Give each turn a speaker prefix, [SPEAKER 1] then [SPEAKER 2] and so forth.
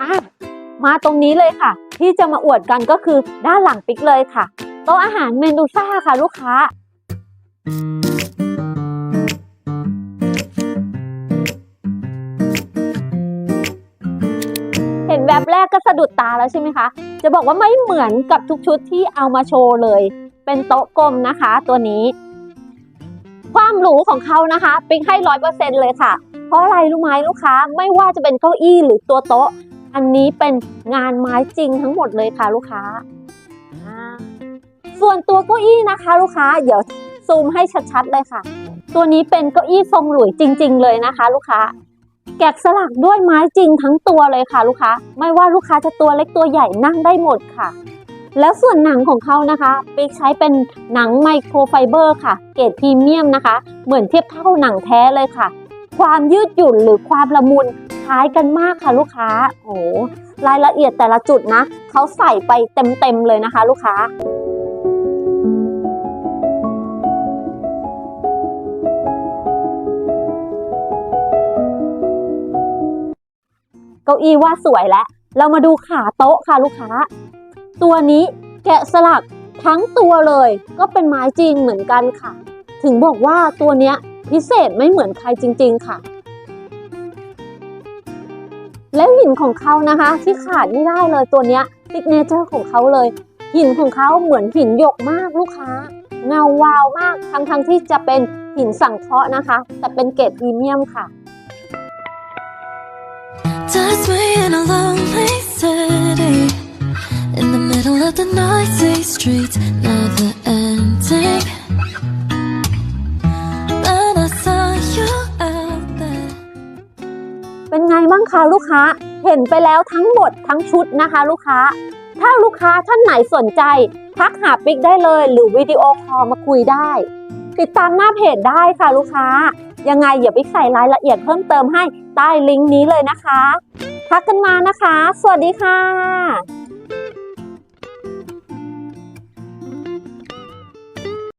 [SPEAKER 1] อะมาตรงนี้เลยค่ะ ที่จะมาอวดกันก็คือด้านหลังปิกเลยค่ะโต๊ะอาหารเมนูซ่าค่ะลูกค้า เห็นแบบแรกก็สะดุดตาแล้วใช่ไหมคะ จะบอกว่าไม่เหมือนกับทุกชุดที่เอามาโชว์เลย เป็นโต๊ะกลมนะคะตัวนี้ ความหรูของเขานะคะ ปิ๊กให้ร้อยเปอร์เซ็นเลยค่ะ เพราะอะไรรู้ไหมลูกค้า ไม่ว่าจะเป็นเก้าอี้หรือตัวโต๊ะ อันนี้เป็นงานไม้จริงทั้งหมดเลยค่ะลูกค้า ส่วนตัวเก้าอี้นะคะ ลูกค้า เดี๋ยวซูมให้ชัดๆเลยค่ะ ตัวนี้เป็นเก้าอี้ทรงหลุยจริง ๆ เลยนะคะ ลูกค้า แกะสลักด้วยไม้จริงทั้งตัวเลยค่ะ ลูกค้า ไม่ว่าลูกค้าจะตัวเล็กตัวใหญ่นั่งได้หมดค่ะ แล้วส่วนหนังของเขานะคะปิ๊กใช้เป็นหนังไมโครไฟเบอร์ค่ะ เกรดพรีเมียมนะคะ เหมือนเทียบเท่าหนังแท้เลยค่ะ ความยืดหยุ่นหรือความละมุน ล้ายกันมากค่ะลูกค้าโอ้โหรายละเอียดแต่ละจุดนะเขาใส่ไปเต็มๆเลยนะคะ ลูกค้าเก้าอี้ว่าสวยแล้ว เรามาดูขาโต๊ะค่ะลูกค้า ตัวนี้แกะสลักทั้งตัวเลย ก็เป็นไม้จริงเหมือนกันค่ะ ถึงบอกว่าตัวเนี้ยพิเศษไม่เหมือนใครจริง ๆ ค่ะ แล้วหินของเขานะคะ ที่ขาดไม่ได้เลยตัวเนี้ยซิกเนเจอร์ของเขาเลย หินของเขาเหมือนหินหยกมากลูกค้า เงาวาวมากทั้งทั้งๆที่จะเป็นหินสังเคราะห์นะคะ แต่เป็นเกรดพรีเมียมค่ะ
[SPEAKER 2] Touch me in a lonely city In the middle of the noisy streets
[SPEAKER 1] นไงบ้างคะลูกค้าเห็นไปแล้วทั้งหมดทั้งชุดนะคะ ลูกค้า ถ้าลูกค้าท่านไหนสนใจ ทักหาปิ๊กได้เลยหรือวิดีโอคอลมาคุยได้ ติดตามหน้าเพจได้ค่ะลูกค้า ยังไงอย่าปิ๊กใส่รายละเอียดเพิ่มเติมให้ใต้ลิงก์นี้เลยนะคะ ทักกันมานะคะ สวัสดีค่ะ